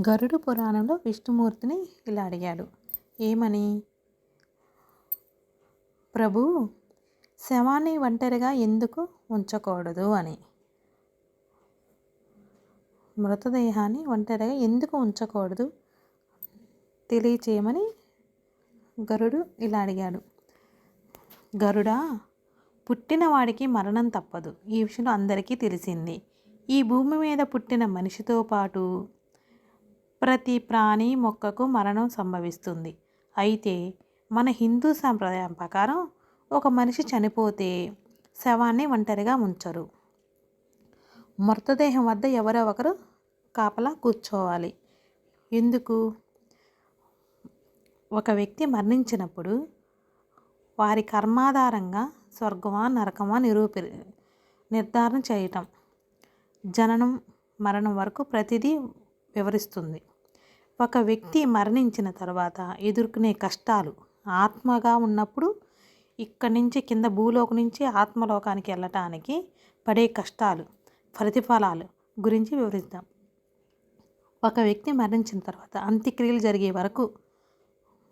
గరుడు పురాణంలో విష్ణుమూర్తిని ఇలా అడిగాడు. ఏమని? ప్రభు శవాన్ని ఒంటరిగా ఎందుకు ఉంచకూడదు అని. మృతదేహాన్ని ఒంటరిగా ఎందుకు ఉంచకూడదు? తెలియచేయమని గరుడు ఇలా అడిగాడు. గరుడా పుట్టిన వాడికి మరణం తప్పదు. ఈ విషయం అందరికీ తెలిసింది. ఈ భూమి మీద పుట్టిన మనిషితో పాటు ప్రతి ప్రాణి మొక్కకు మరణం సంభవిస్తుంది. అయితే మన హిందూ సాంప్రదాయం ప్రకారం ఒక మనిషి చనిపోతే శవాన్ని ఒంటరిగా ఉంచరు. మృతదేహం వద్ద ఎవరో ఒకరు కాపలా కూర్చోవాలి. ఎందుకు? ఒక వ్యక్తి మరణించినప్పుడు వారి కర్మాధారంగా స్వర్గమా నరకమా నిరూపి నిర్ధారణ చేయటం జననం మరణం వరకు ప్రతిదీ వివరిస్తుంది. ఒక వ్యక్తి మరణించిన తర్వాత ఎదుర్కొనే కష్టాలు ఆత్మగా ఉన్నప్పుడు ఇక్కడి నుంచి కింద భూలోకం నుంచి ఆత్మలోకానికి వెళ్ళటానికి పడే కష్టాలు ప్రతిఫలాలు గురించి వివరిద్దాం. ఒక వ్యక్తి మరణించిన తర్వాత అంత్యక్రియలు జరిగే వరకు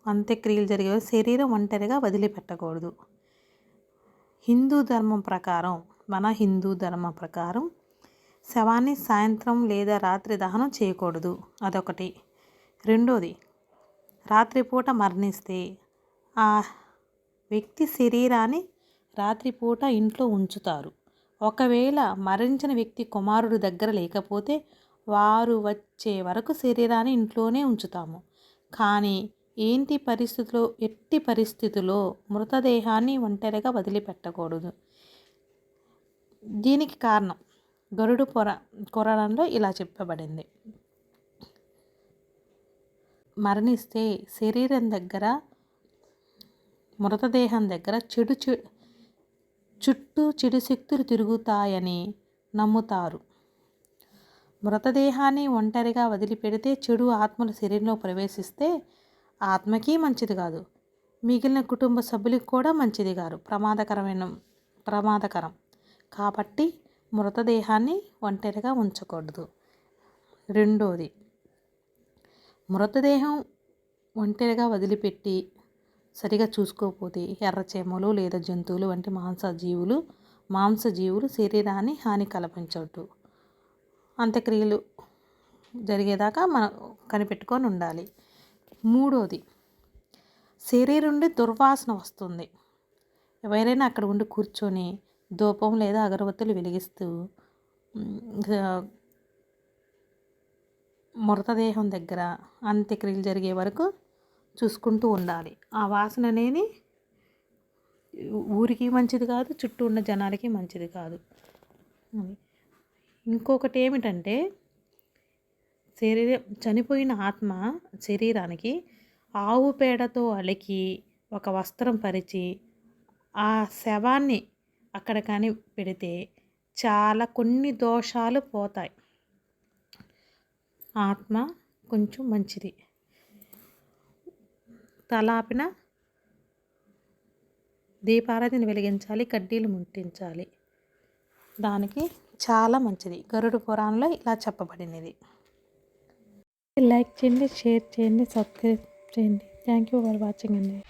అంత్యక్రియలు జరిగే వరకు శరీరం ఒంటరిగా వదిలిపెట్టకూడదు. హిందూ ధర్మం ప్రకారం మన హిందూ ధర్మం ప్రకారం శవాన్ని సాయంత్రం లేదా రాత్రి దహనం చేయకూడదు. అదొకటి. రెండోది రాత్రిపూట మరణిస్తే ఆ వ్యక్తి శరీరాన్ని రాత్రిపూట ఇంట్లో ఉంచుతారు. ఒకవేళ మరణించిన వ్యక్తి కుమారుడు దగ్గర లేకపోతే వారు వచ్చే వరకు శరీరాన్ని ఇంట్లోనే ఉంచుతాము. కానీ ఏంటి పరిస్థితిలో ఎట్టి పరిస్థితిలో మృతదేహాన్ని ఒంటరిగా వదిలిపెట్టకూడదు? దీనికి కారణం గరుడు పొర కొరడంలో ఇలా చెప్పబడింది. మరణిస్తే శరీరం దగ్గర మృతదేహం దగ్గర చెడు చె చుట్టూ చెడు శక్తులు తిరుగుతాయని నమ్ముతారు. మృతదేహాన్ని ఒంటరిగా వదిలిపెడితే చెడు ఆత్మలు శరీరంలో ప్రవేశిస్తే ఆత్మకి మంచిది కాదు. మిగిలిన కుటుంబ సభ్యులకు కూడా మంచిది కాదు. ప్రమాదకరమైన ప్రమాదకరం. కాబట్టి మృతదేహాన్ని ఒంటరిగా ఉంచకూడదు. రెండోది మృతదేహం ఒంటరిగా వదిలిపెట్టి సరిగా చూసుకోకపోతే ఎర్రచేమలు లేదా జంతువులు వంటి మాంసజీవులు మాంసజీవులు శరీరాన్ని హాని కల్పించవద్దు అంత్యక్రియలు జరిగేదాకా మనం కనిపెట్టుకొని ఉండాలి. మూడోది శరీరం నుండి దుర్వాసన వస్తుంది. ఎవరైనా అక్కడ ఉండి కూర్చొని ధూపం లేదా అగరబత్తులు వెలిగిస్తూ మృతదేహం దగ్గర అంత్యక్రియలు జరిగే వరకు చూసుకుంటూ ఉండాలి. ఆ వాసన అనేది ఊరికి మంచిది కాదు చుట్టూ ఉన్న జనాలకి మంచిది కాదు. ఇంకొకటి ఏమిటంటే శరీరం చనిపోయిన ఆత్మ శరీరానికి ఆవు పేడతో అలికి ఒక వస్త్రం పరిచి ఆ శవాన్ని అక్కడ కానీ పెడితే చాలా కొన్ని దోషాలు పోతాయి. ఆత్మ కొంచెం మంచిది. తలాపిన దీపారాధిని వెలిగించాలి కడ్డీలు ముట్టించాలి. దానికి చాలా మంచిది. గరుడు పురాణంలో ఇలా చెప్పబడినది. లైక్ చేయండి షేర్ చేయండి సబ్స్క్రైబ్ చేయండి. థ్యాంక్ యూ ఫర్ వాచింగ్ అండి.